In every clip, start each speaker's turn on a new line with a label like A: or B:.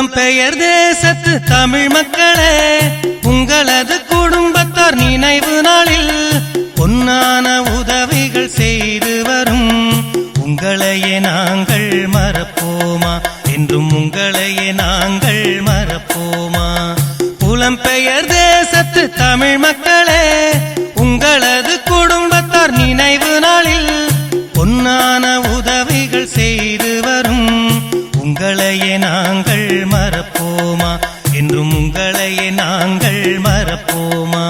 A: புலம்பெயர் தேசத்து தமிழ் மக்களே உங்களது குடும்பத்தார் நினைவு நாளில் பொன்னான உதவிகள் செய்து வரும். உங்களையே நாங்கள் மறப்போமா? என்றும் உங்களையே நாங்கள் மறப்போமா? புலம்பெயர் தேசத்து தமிழ் மக்களே மறப்போமா? என்றும் உங்களையே நாங்கள் மறப்போமா?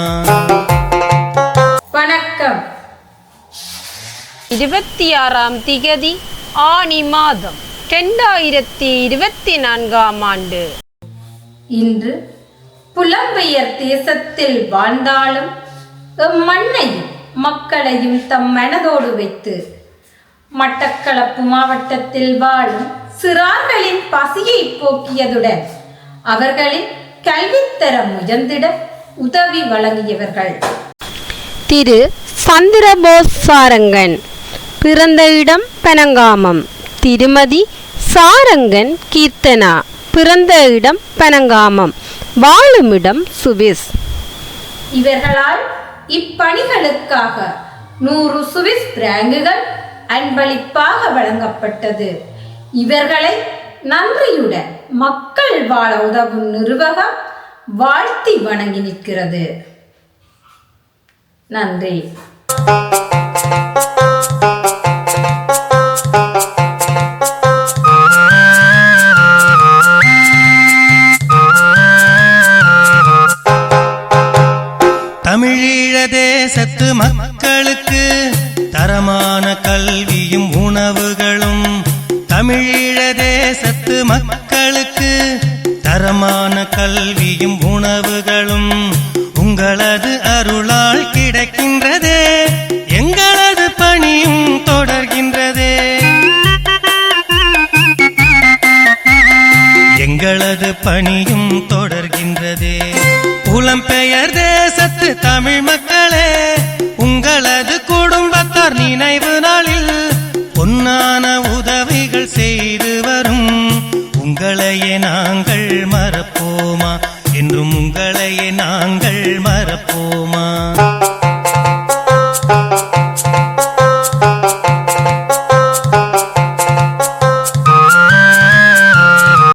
B: வணக்கம்.
C: இருபத்தி ஆறாம் திகதி ஆனி மாதம் இரண்டாயிரத்தி இருபத்தி நான்காம் ஆண்டு.
B: இன்று புலம்பெயர் தேசத்தில் வாழ்ந்தாலும் எம் மண்ணையும் மக்களையும் தம் மனதோடு வைத்து மட்டக்களப்பு மாவட்டத்தில் வாழும் சிறார்களின் பசியை போக்கியதுடன் அவர்களின் கல்வித்தரம் உயர்ந்திட உதவி வழங்கியவர்கள்.
C: திரு சந்திரபோஸ் சாரங்கன் பிறந்த இடம் பனங்காமம். திருமதி சாரங்கன் கீர்த்தனா பிறந்த இடம் பனங்காமம். வாழுமிடம் சுவிஸ்.
B: இவர்களால் இப்பணிகளுக்காக நூறு சுவிஸ் பிராங்குகள் அன்பளிப்பாக வழங்கப்பட்டது. இவர்களை நன்றியுடன் மக்கள் வாழ உதவும் நிர்வாகம் வாழ்த்தி வணங்கி நிற்கிறது. நன்றி.
A: தமிழீழ தேசத்து மக்களுக்கு தரமான கல்வியும் தமிழீழ தேசத்து மக்களுக்கு தரமான கல்வியும் உணவுகளும் உங்களது அருளால் கிடைக்கின்றதே எங்களது பணியும் தொடர்கின்றதே. எங்களது பணியும் தொடர்கின்றதே. புலம்பெயர் தேசத்து தமிழ் மக்களே உங்களது குடும்பத்தார் நினைவு நாளில் பொன்னான வரும். உங்களையே நாங்கள் மறப்போமா? என்றும் உங்களையே நாங்கள் மறப்போமா?